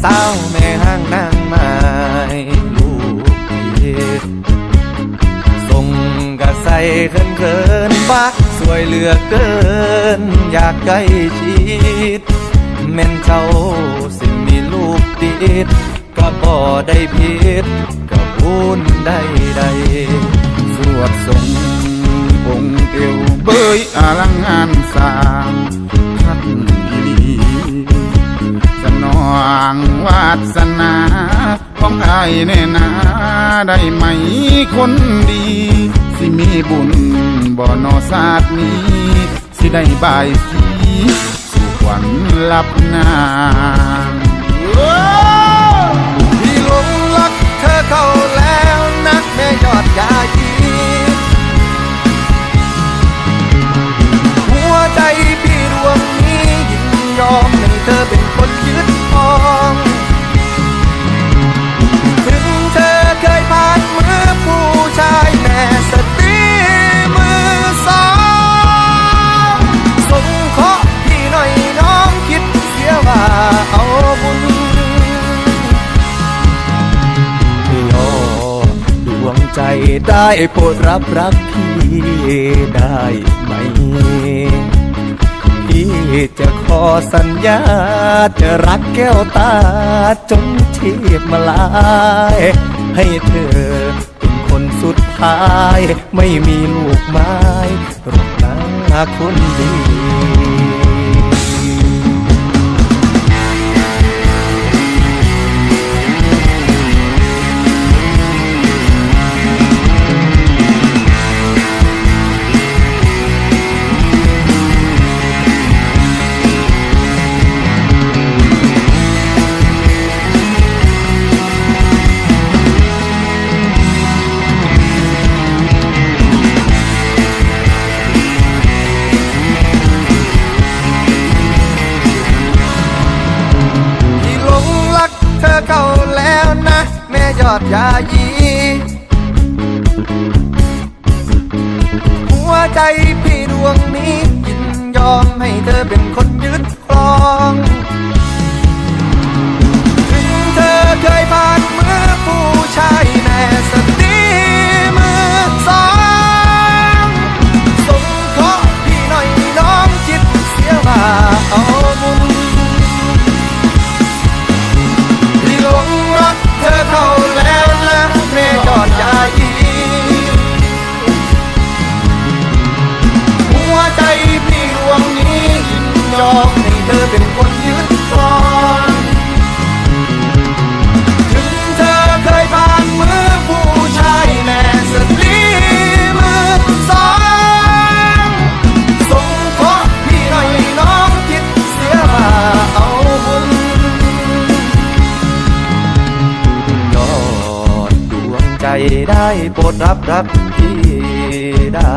เศร้าแม่ห้างนางไม้ลูกเย็ส่งกระใสเขินเขินปักสวยเหลือเกิน อยากใกล้ชิดแม่นเจ้าสิมีลูกติดก็บ่ได้ผิดก็บุนได้ใดสวดสงองเอวเบยอลังงานสาง วาสนาของอายแน่นาได้ไหมคนดี สิมีบุญบ่นอศาสตร์นี้ สิได้บายสีสู่ขวัญลับนา ได้โปรดรับรักพี่ได้ไหม พี่จะขอสัญญา จะรักแก้วตาจนชีพมาลาย ให้เธอเป็นคนสุดท้าย ไม่มีลูกไม้รบหน้าคนดี ดยายี หัวใจพี่ดวงนี้ยินยอมให้เธอเป็นคนยึดครอง อมให้เธอเป็นคนยึดครองถึงเธอเคยผ่านมือผู้ชายแม่สตรีมือสองสงเคราะห์พี่หน่อยน้องคิดเสียว่าเอาบุญยอดดวงใจได้โปรดรับรักพี่ได้